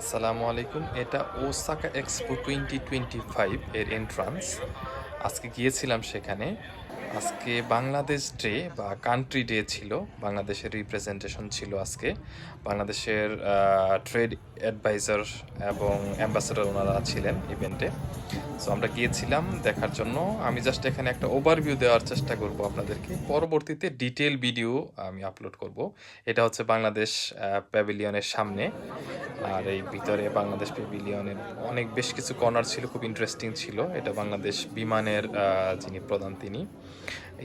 আসসালামু আলাইকুম। এটা Osaka expo twenty twenty five এর এন্ট্রান্স আজকে গিয়েছিলাম সেখানে। আজকে বাংলাদেশ ডে বা কান্ট্রি ডে ছিল। বাংলাদেশের রিপ্রেজেন্টেশন ছিল আজকে। বাংলাদেশের ট্রেড অ্যাডভাইজার এবং অ্যাম্বাসেডর ওনারা ছিলেন ইভেন্টে সো আমরা গিয়েছিলাম দেখার জন্য। আমি জাস্ট এখানে একটা ওভারভিউ দেওয়ার চেষ্টা করব আপনাদেরকে। পরবর্তীতে ডিটেল ভিডিও আমি আপলোড করব। এটা হচ্ছে বাংলাদেশ প্যাভিলিয়নের সামনে। আর এই ভিতরে বাংলাদেশ প্যাভিলিয়নের অনেক বেশ কিছু কর্নার ছিল, খুব ইন্টারেস্টিং ছিল। এটা বাংলাদেশ বিমানের যিনি প্রধান তিনি।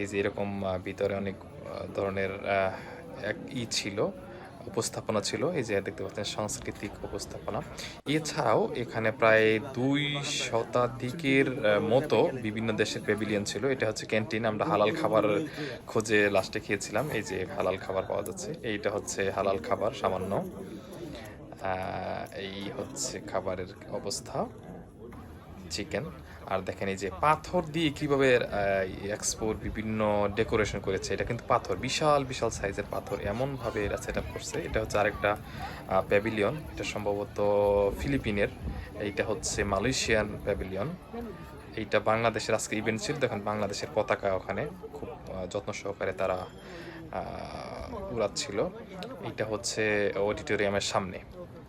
এই যে এরকম ভিতরে অনেক ধরনের এক ই ছিল, উপস্থাপনা ছিল। এই যে দেখতে পাচ্ছেন, সাংস্কৃতিক উপস্থাপনা। এছাড়াও এখানে প্রায় দুই শতাধিকের মতো বিভিন্ন দেশের প্যাভিলিয়ন ছিল। এটা হচ্ছে ক্যান্টিন আমরা হালাল খাবার খোঁজে লাস্টে খেয়েছিলাম। এই যে হালাল খাবার পাওয়া যাচ্ছে। এইটা হচ্ছে হালাল খাবার, সামান্য। এই হচ্ছে খাবারের অবস্থা চিকেন আর দেখেন এই যে পাথর দিয়ে কীভাবে এক্সপোর বিভিন্ন ডেকোরেশন করেছে, এটা কিন্তু পাথর, বিশাল বিশাল সাইজের পাথর। এমনভাবে এরা সেট আপ করছে। এটা হচ্ছে আরেকটা প্যাভিলিয়ন এটা সম্ভবত ফিলিপিনের, এইটা হচ্ছে মালয়েশিয়ান প্যাভিলিয়ন এইটা বাংলাদেশের আজকে ইভেন্ট ছিল। দেখেন বাংলাদেশের পতাকা ওখানে খুব যত্ন সহকারে তারা উড়াচ্ছিল। এইটা হচ্ছে অডিটোরিয়ামের সামনে।